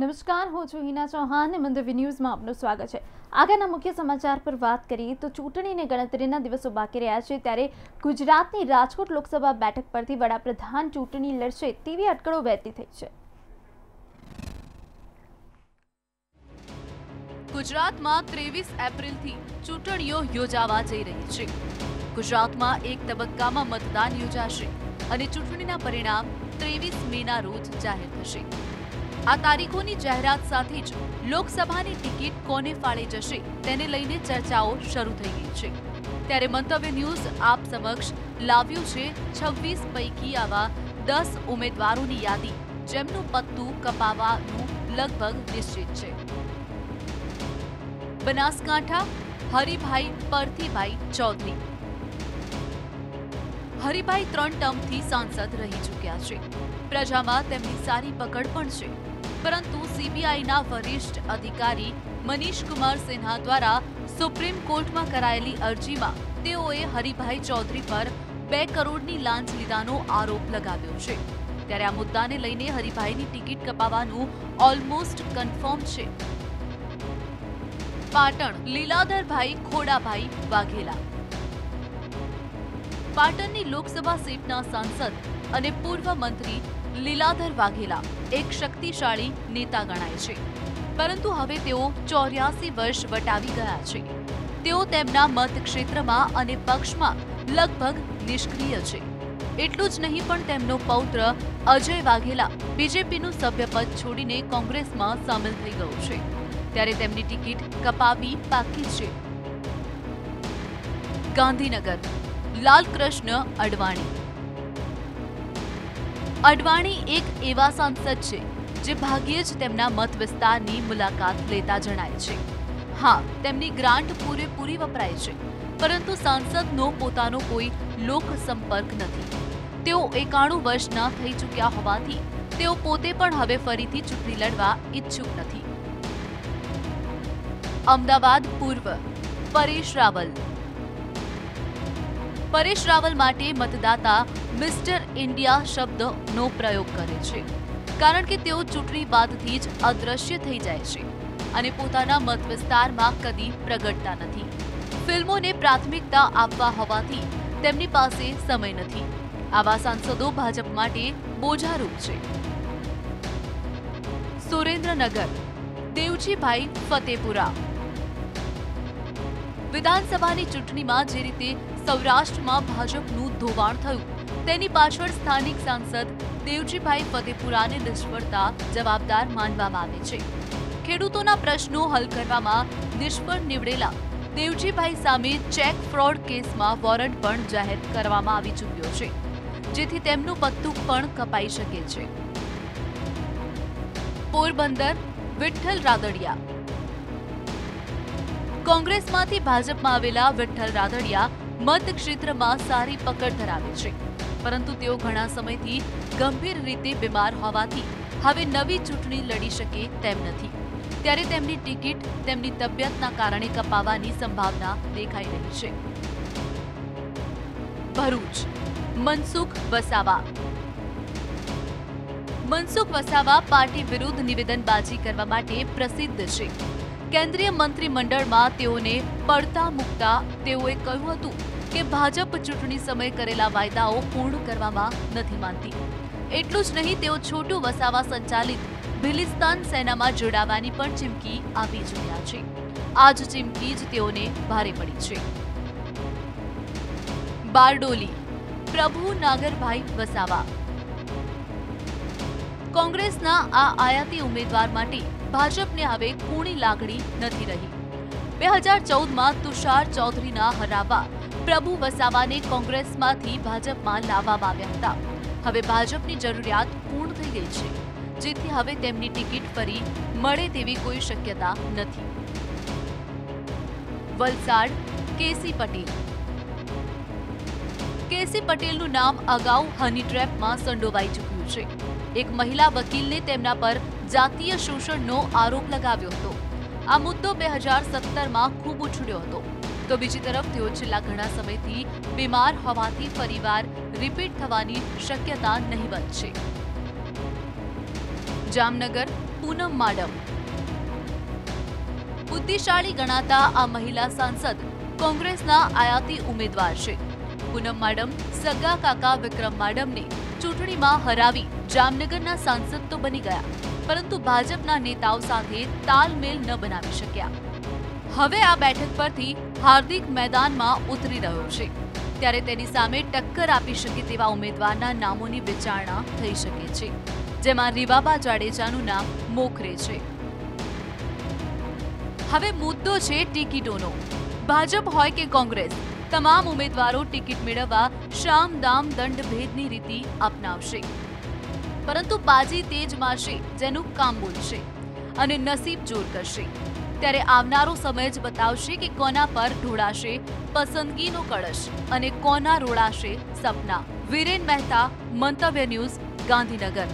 નમસ્કાર, હું છું હિના ચૌહાણ. મંદવી ન્યૂઝમાં આપનું સ્વાગત છે. આગળના મુખ્ય સમાચાર પર વાત કરીએ તો ચૂંટણીને ગણતરીના દિવસો બાકી રહ્યા છે ત્યારે ગુજરાતની રાજકોટ લોકસભા બેઠક પરથી વડાપ્રધાન ચૂંટણી લડશે તેવી અટકળો વહેતી થઈ છે. ગુજરાતમાં ત્રેવીસ એપ્રિલથી ચૂંટણીઓ યોજાવા જઈ રહી છે. ગુજરાતમાં એક તબક્કામાં મતદાન યોજાશે અને ચૂંટણીના પરિણામ ત્રેવીસ મેના રોજ જાહેર થશે. આ તારીખોની જાહેરાત સાથે જ લોકસભાની ટિકિટ કોને ફાળે જશે તેને લઈને ચર્ચાઓ શરૂ થઈ ગઈ છે. ત્યારે મંતવ્ય ન્યૂઝ આપ સમક્ષ લાવ્યું છે છવ્વીસ પૈકી આવા દસ ઉમેદવારોની યાદી, જેમનું પત્તું કપાવવાનું લગભગ નિશ્ચિત છે. બનાસકાંઠા, હરિભાઈ પરથીભાઈ ચૌધરી. હરિભાઈ ત્રણ ટર્મથી સાંસદ રહી ચૂક્યા છે. પ્રજામાં તેમની સારી પકડ પણ છે. પરંતુ સીબીઆઈના વરિષ્ઠ અધિકારી મનીષ કુમાર સિન્હા દ્વારા સુપ્રીમ કોર્ટમાં કરાયેલી અરજીમાં તેઓએ હરિભાઈ ચૌધરી પર બે કરોડની લાંચ લીધાનો આરોપ લગાવ્યો છે. ત્યારે આ મુદ્દાને લઈને હરિભાઈની ટિકિટ કપાવવાનું ઓલમોસ્ટ કન્ફર્મ છે. પાટણ, લીલાધરભાઈ ખોડાભાઈ વાઘેલા. પાટણની લોકસભા સીટના સાંસદ અને પૂર્વ મંત્રી લીલાધર વાઘેલા એક શક્તિશાળી નેતા ગણાય છે. પરંતુ હવે તેઓ ચોર્યાસી વર્ષ વટાવી ગયા છે. તેઓ તેમના મતક્ષેત્રમાં અને પક્ષમાં લગભગ નિષ્ક્રિય છે. એટલું જ નહીં પણ તેમનો પૌત્ર અજય વાઘેલા બીજેપીનું સભ્યપદ છોડીને કોંગ્રેસમાં સામેલ થઈ ગયો છે. ત્યારે તેમની ટિકિટ કપાવી બાકી છે. ગાંધીનગર, લાલકૃષ્ણ અડવાણી અડવાણી એક એવા સાંસદ છે, જે ભાગ્યે જ તેમના મત વિસ્તારની મુલાકાત લેતા જણાય છે. હા, તેમની ગ્રાન્ટ પૂરેપૂરી વપરાય છે, પરંતુ સાંસદનો પોતાનો કોઈ લોક સંપર્ક નથી. તેઓ એકાણું વર્ષના થઈ ચૂક્યા હોવાથી તેઓ પોતે પણ હવે ફરીથી ચૂંટણી લડવા ઈચ્છુક નથી. અમદાવાદ પૂર્વ, પરેશ રાવલ પરેશ રાવલ માટે મતદાતા મિસ્ટર ઇન્ડિયા શબ્દનો પ્રયોગ કરે છે. કારણ કે તેઓ ચૂંટણી બાદથી જ અદૃશ્ય થઈ જાય છે અને પોતાના મત વિસ્તારમાં કદી પ્રગટતા નથી. ફિલ્મોને પ્રાથમિકતા આપવા હોવાથી તેમની પાસે સમય નથી. આવા સાંસદો ભાજપ માટે બોજારૂપ છે. સુરેન્દ્રનગર, દેવજીભાઈ ફતેપુરા. વિધાનસભાની ચૂંટણીમાં જે રીતે સૌરાષ્ટ્રમાં ભાજપનું ધોવાણ થયું. તેની પાછળ સ્થાનિક સાંસદ દેવજીભાઈ ફતેપુરાને નિષ્ફળતા જવાબદાર માનવામાં આવે છે. ખેડૂતોના પ્રશ્નો હલ કરવામાં નિષ્ફળ નીવડેલા દેવજીભાઈ સામે ચેક ફ્રોડ કેસમાં વોરંટ પણ જાહેર કરવામાં આવી ચૂક્યો છે, જેથી તેમનું પત્તું પણ કપાઈ શકે છે. પોરબંદર, વિઠ્ઠલ રાદડિયા. કોંગ્રેસમાંથી ભાજપમાં આવેલા વિઠ્ઠલ રાદડિયા મતક્ષેત્રમાં સારી પકડ ધરાવે છે. પરંતુ તેઓ ઘણા સમયથી ગંભીર રીતે બીમાર હોવાથી હવે નવી ચૂંટણી લડી શકે તેમ નથી. ત્યારે તેમની ટિકિટ તેમની તબિયતના કારણે કપાવવાની સંભાવના દેખાઈ રહી છે. ભરૂચ. મનસુખ વસાવા. મનસુખ વસાવા પાર્ટી વિરુદ્ધ નિવેદનબાજી કરવા માટે પ્રસિદ્ધ છે. કેન્દ્રીય મંત્રીમંડળમાં તેઓને પડતા મૂકતા તેઓએ કહ્યું હતું કે ભાજપ ચૂંટણી સમયે કરેલા વાયદાઓ પૂર્ણ કરવામાં નથી માનતી. એટલું જ નહીં, તેઓ છોટું વસાવા સંચાલિત ભિલિસ્તાન સેનામાં જોડાવાની પણ ચીમકી આપી ચૂક્યા છે. આ જ ચીમકી જ તેઓને ભારે પડી છે. બારડોલી, પ્રભુ નાગરભાઈ વસાવા. કોંગ્રેસના આ આયાતી ઉમેદવાર માટે ભાજપને હવે કૂણી લાગણી નથી રહી. બે હજાર ચૌદમાં તુષાર ચૌધરીના હરાવવા પ્રભુ વસાવાને કોંગ્રેસમાંથી ભાજપમાં લાવવામાં આવ્યા હતા. હવે ભાજપની જરૂરિયાત પૂર્ણ થઈ ગઈ છે, જેથી હવે તેમની ટિકિટ ફરી મળે તેવી કોઈ શક્યતા નથી. વલસાડ, કેસી પટેલ. કેસી પટેલનું નામ અગાઉ હની ટ્રેપમાં સંડોવાઈ ચૂક્યું છે. એક મહિલા વકીલને તેમના પર જાતીય શોષણનો આરોપ લગાવ્યો હતો. આ મુદ્દો બે હજાર સત્તરમાં ખૂબ ઉછળ્યો હતો. તો બીજી તરફ તેઓ છેલ્લા ઘણા સમયથી બીમાર હોવાથી ફરીવાર રિપીટ થવાની શક્યતા નહીવત છે. જામનગર, પૂનમ માડમ. બુદ્ધિશાળી ગણાતા આ મહિલા સાંસદ કોંગ્રેસના આયાતી ઉમેદવાર છે. પૂનમ માડમ, સગા કાકા વિક્રમ માડમને ચૂંટણીમાં હરાવી જામનગરના સાંસદ તો બની ગયા, પરંતુ ભાજપના નેતાઓ સાથે તાલમેલ ન બનાવી શક્યા. હવે આ બેઠક પરથી હાર્દિક મેદાનમાં ઉતરી રહ્યો છે. ત્યારે તેની સામે ટક્કર આપી શકે તેવા ઉમેદવારના નામોની વિચારણા થઈ શકે છે, જેમાં રીવાબા જાડેજાનું નામ મોખરે છે. હવે મુદ્દો છે ટિકિટોનો. ભાજપ હોય કે કોંગ્રેસ, તમામ ઉમેદવારો ટિકિટ મેળવવા શામ દામ દંડ ભેદની રીતિ અપનાવશે. પરંતુ બાજી તેજ મારશે, જેનું કામ બોલશે અને નસીબ જોર કરશે. ત્યારે આવનારો સમય જ બતાવશે કે કોના પર ઢોળાશે પસંદગીનો કળશ અને કોના રોળાશે સપના. વિરેન મહેતા, મંતવ્ય ન્યૂઝ, ગાંધીનગર.